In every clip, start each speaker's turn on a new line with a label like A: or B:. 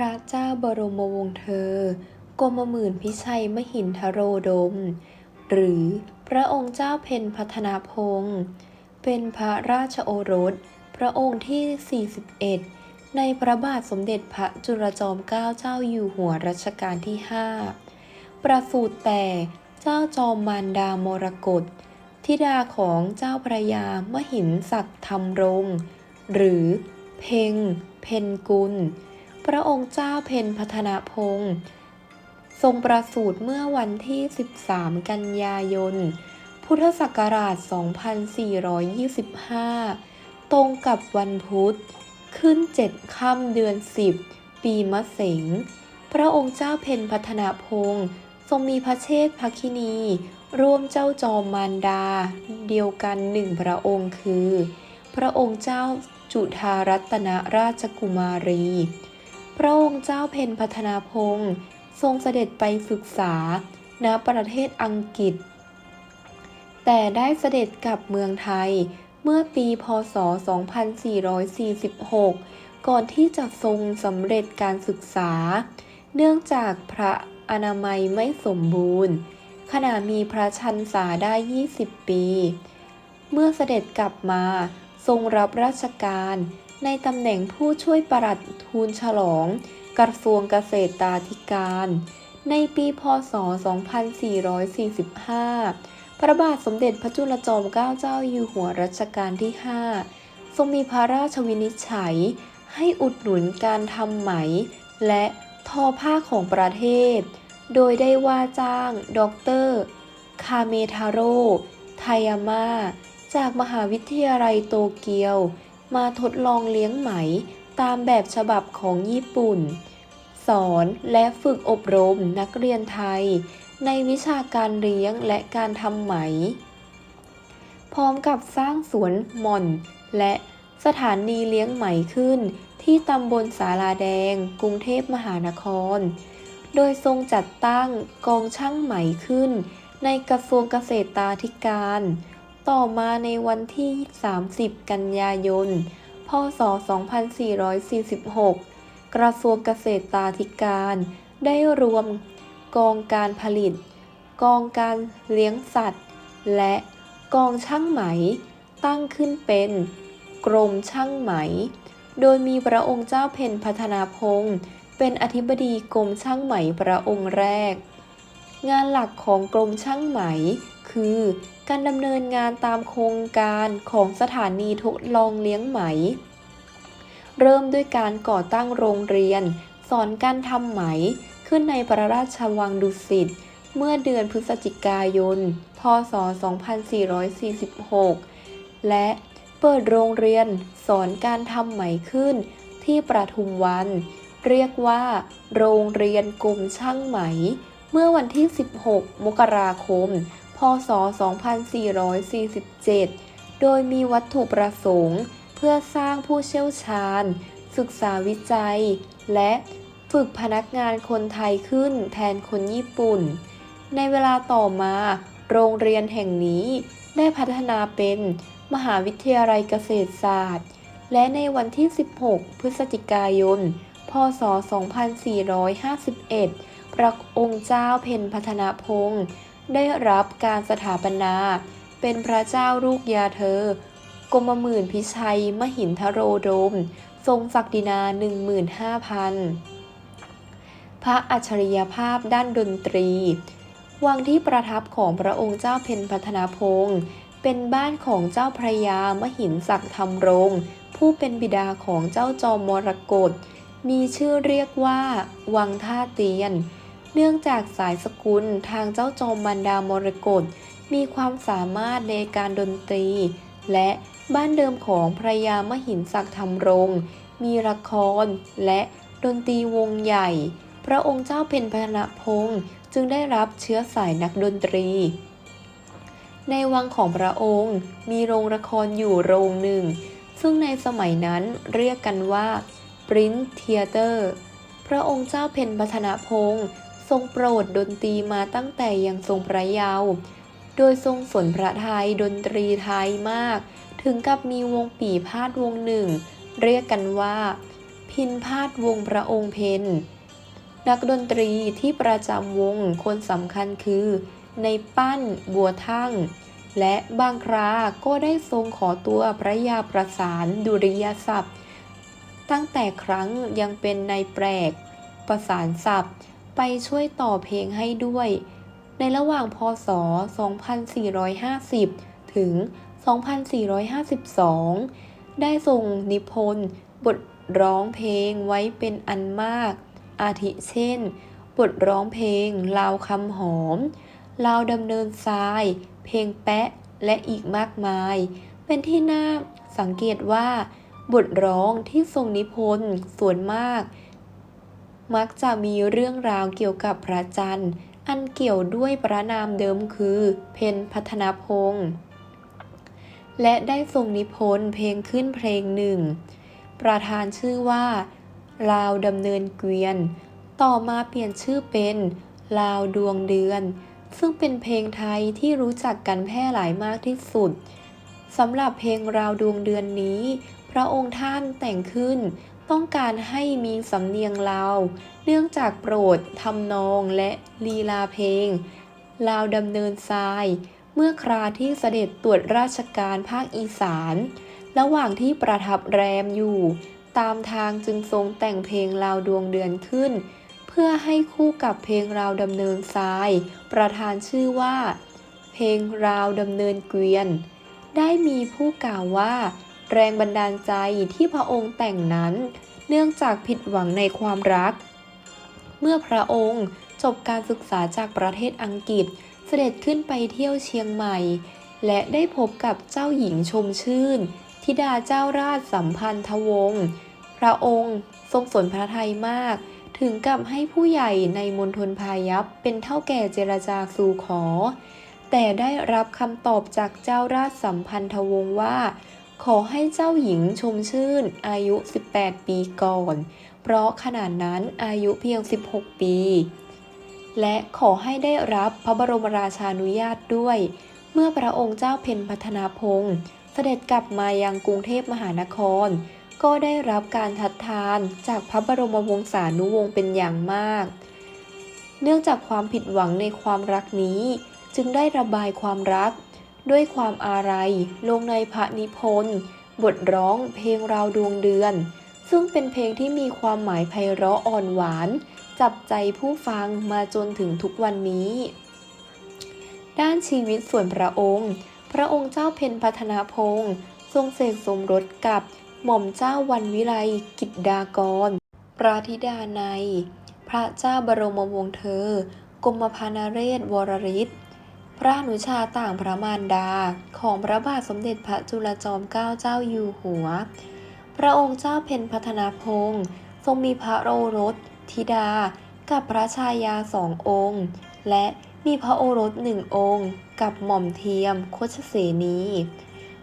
A: ระเจ้าบรมวงศ์เธอกรมหมื่นพิชัยมหินทโรดม หรือพระองค์เจ้าเพ็ญพัฒนาพงศ์เป็นพระราชโอรส พระองค์ที่ 41 ในพระบาทสมเด็จพระจุลจอมเกล้าเจ้าอยู่หัวรัชกาลที่ 5 ประสูติแต่เจ้าจอมมารดามรกตธิดาของเจ้าพระยามหินศักดิ์ธรรมรง หรือ เพงเพนกุล พระองค์เจ้าเพนพัฒนาพงศ์ทรงประสูติเมื่อวันที่ 13 กันยายน พุทธศักราช 2425 ตรงกับวันพุธ ขึ้นเจ็ดค่ำเดือน 10 ปีมะเสง พระองค์เจ้าเพนพัฒนาพงศ์ทรงมีพระเชษฐ์ภคินี ร่วมเจ้าจอมมารดา เดียวกันหนึ่งพระองค์คือ พระองค์เจ้าจุฑารัตนราชกุมารี พระองค์เจ้าเพนพัฒนาพงศ์ทรงเสด็จไปศึกษาณประเทศอังกฤษ แต่ได้เสด็จกลับเมืองไทยเมื่อปีพศ 2446 ก่อนที่จะทรงสำเร็จการศึกษา เนื่องจากพระอนามัยไม่สมบูรณ์ ขณะมีพระชันษาได้ 20 ปี เมื่อเสด็จกลับมาทรงรับราชการ ในตำแหน่งผู้ช่วยประหลัดทูลฉลอง กระทรวงเกษตรตาธิการ ในปีพศ 2445 พระบาทสมเด็จพระจุลจอมเกล้าเจ้าอยู่หัวรัชกาลที่ 5 ทรงมีพระราชวินิจฉัย ให้อุดหนุนการทำไหม และทอผ้าของประเทศ โดยได้ว่าจ้างดรคาเมทาโร่ ไทยาม่า จากมหาวิทยาลัยโตเกียว มาทดลองเลี้ยงไหมตามแบบฉบับของญี่ปุ่น สอนและฝึกอบรมนักเรียนไทย ในวิชาการเลี้ยงและการทำไหม พร้อมกับสร้างสวนหม่อน และสถานีเลี้ยงไหมขึ้น ที่ตำบลสาลาแดง กรุงเทพมหานคร โดยทรงจัดตั้งกองช่างไหมขึ้น ในกระทรวงเกษตราธิการ ต่อมาในวันที่ 30 กันยายน พศ 2446 กระทรวงเกษตราธิการ ได้รวมกองการผลิต กองการเลี้ยงสัตว์ และกองช่างไหม ตั้งขึ้นเป็นกรมช่างไหม โดยมีพระองค์เจ้าเพ็ญพัฒนาพงศ์เป็นอธิบดีกรมช่างไหมพระองค์แรก งานหลักของกรมช่างไหม คือ การดำเนินงานตามโครงการของสถานีทดลองเลี้ยงไหม เริ่มด้วยการก่อตั้งโรงเรียน สอนการทำไหมขึ้นในพระราชวังดุสิตเมื่อเดือนพฤศจิกายน พศ 2446 และเปิดโรงเรียนสอนการทำไหมขึ้นที่ประทุมวัน เรียกว่า โรงเรียนกรมช่างไหม เมื่อวันที่ 16 มกราคม พศ 2447 โดยมีวัตถุประสงค์ เพื่อสร้างผู้เชี่ยวชาญ ศึกษาวิจัย และฝึกพนักงานคนไทยขึ้นแทนคนญี่ปุ่น ในเวลาต่อมา โรงเรียนแห่งนี้ได้พัฒนาเป็นมหาวิทยาลัยเกษตรศาสตร์ และในวันที่ 16 พฤศจิกายน พศ 2451 พระองค์เจ้าเพ็ญพัฒนาพงศ์ ได้รับการสถาปนา เป็นพระเจ้าลูกยาเธอ กรมหมื่นพิชัย มหินทโรดม ทรงศักดินา 15,000 พระอัจฉริยภาพด้านดนตรี วังที่ประทับของพระองค์เจ้าเพ็ญพัฒนาพงศ์เป็นบ้านของเจ้าพระยามหินศักดิ์ธรรมรง ผู้เป็นบิดาของเจ้าจอมมรกตมีชื่อเรียกว่า วังท่าเตียน เนื่องจากสายสกุลทางเจ้าจอมมันดามรกตมีความสามารถในการดนตรี และบ้านเดิมของพระยามหินศักดิ์ธรรมรงมีละครและดนตรีวงใหญ่ พระองค์เจ้าเพ็ญพนพงศ์จึงได้รับเชื้อสายนักดนตรี ในวังของพระองค์มีโรงละครอยู่โรงหนึ่ง ซึ่งในสมัยนั้นเรียกกันว่า Prince Theater พระองค์เจ้าเพ็ญพัฒนพงศ์ ทรงโปรดดนตรีมาตั้งแต่ยังทรงพระเยาว์โดยทรงสนพระไทยดนตรีไทยมาก ถึงกับมีวงปีพาดวงหนึ่ง เรียกกันว่า พินพาดวงพระองค์เพนนักดนตรีที่ประจำวงคนสำคัญคือ ในปั้นบัวทั่งและบางคราก็ได้ทรงขอตัวพระยาประสานดุริยศัพท์ ตั้งแต่ครั้งยังเป็นนายแปลก ประสานศัพท์ ไปช่วยต่อเพลงให้ด้วย ในระหว่างพศ 2450 ถึง 2452 ได้ทรงนิพนธ์บทร้องเพลงไว้เป็นอันมาก อาทิเช่น บทร้องเพลงลาวคำหอม ลาวดำเนินทราย เพลงแปะ และอีกมากมาย เป็นที่น่าสังเกตว่า บทร้องที่ทรงนิพนธ์ส่วนมาก มักจะมีเรื่องราวเกี่ยวกับพระจันทร์ อันเกี่ยวด้วยพระนามเดิมคือ เพนพัฒนพงศ์และได้ทรงนิพนธ์เพลงขึ้นเพลงหนึ่ง ประธานชื่อว่า ลาวดำเนินเกวียน ต่อมาเปลี่ยนชื่อเป็น ลาวดวงเดือน ซึ่งเป็นเพลงไทยที่รู้จักกันแพร่หลายมากที่สุดสำหรับเพลงราวดวงเดือนนี้ พระองค์ท่านแต่งขึ้น ต้องการให้มีสำเนียงลาว เนื่องจากโปรดทำนองและลีลาเพลง ลาวดำเนินทราย เมื่อคราที่เสด็จตรวจราชการภาคอีสาน ระหว่างที่ประทับแรมอยู่ ตามทางจึงทรงแต่งเพลงลาวดวงเดือนขึ้น เพื่อให้คู่กับเพลงราวดำเนินทราย ประธานชื่อว่า เพลงราวดำเนินเกวียน ได้มีผู้กล่าวว่า แรงบันดาลใจที่พระองค์แต่งนั้น เนื่องจากผิดหวังในความรัก เมื่อพระองค์จบการศึกษาจากประเทศอังกฤษเสด็จขึ้นไปเที่ยวเชียงใหม่ และได้พบกับเจ้าหญิงชมชื่น ธิดาเจ้าราชสัมพันธวงศ์พระองค์ทรงสนพระทัยมาก ถึงกับให้ผู้ใหญ่ในมณฑลพายัพเป็นเท่าแก่เจรจาสู่ขอ แต่ได้รับคำตอบจากเจ้าราชสัมพันธวงศ์ว่า ขอให้เจ้าหญิงชมชื่นอายุ 18 ปีก่อน เพราะขนาดนั้นอายุเพียง 16 ปี และขอให้ได้รับพระบรมราชานุญาตด้วย เมื่อพระองค์เจ้าเพ็ญพัฒนาพงศ์เสด็จกลับมายังกรุงเทพมหานคร ก็ได้รับการทัดทานจากพระบรมวงศานุวงศ์เป็นอย่างมาก เนื่องจากความผิดหวังในความรักนี้ จึงได้ระบายความรัก ด้วยความอาลัยลงในพระนิพนธ์บทร้องเพลงราวดวงเดือน ซึ่งเป็นเพลงที่มีความหมายไพเราะอ่อนหวาน จับใจผู้ฟังมาจนถึงทุกวันนี้ ด้านชีวิตส่วนพระองค์ พระองค์เจ้าเพ็ญพัฒนาพงศ์ทรงเสกสมรสกับหม่อมเจ้าวันวิไลกิจดากรปราธิดาใน พระเจ้าบรมวงศ์เธอกรมพานาเรศวรริศ พระนุชาต่างพระมารดาของพระบาทสมเด็จพระจุลจอมเกล้าเจ้าอยู่หัว พระองค์เจ้าเพ็ญพัฒนาพงศ์ทรงมีพระโอรสธิดา กับพระชายาสององค์ และมีพระโอรสหนึ่งองค์ กับหม่อมเทียมโคชเสนี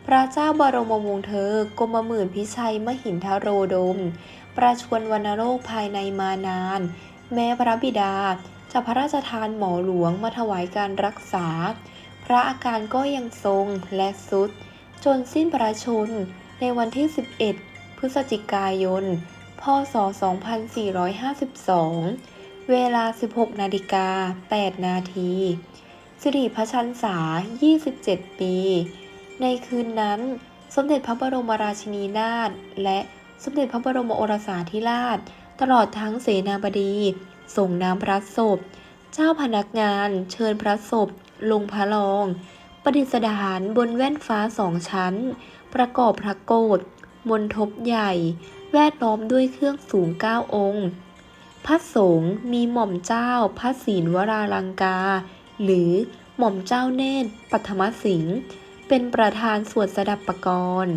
A: พระเจ้าบรมวงศ์เธอกรมหมื่นพิชัยมหินทโรดม ประชวรวัณโรคภายในมานาน แม้พระบิดา จะพระราชทานหมอหลวงมาถวายการรักษา พระอาการก็ยังทรงและสุด จนสิ้นพระชนในวันที่ 11 พฤศจิกายน พศ 2452 เวลา 16 นาฬิกา 8 นาที สิริพชันษา 27 ปี ในคืนนั้น สมเด็จพระบรมราชินีนาถและสมเด็จพระบรมโอรสาธิราช ตลอดทั้งเสนาบดี ส่งน้ำพระศพ เจ้าพนักงานเชิญพระศพ ลงพระลอง ประดิษฐานบนแว่นฟ้าสองชั้น ประกอบพระโกศมนทบใหญ่ แวดล้อมด้วยเครื่องสูงเก้าองค์ พระสงฆ์มีหม่อมเจ้าพระศีลวราลังกา หรือหม่อมเจ้าเนตรปัทมสิงห์เป็นประธานสวดสดับปกรณ์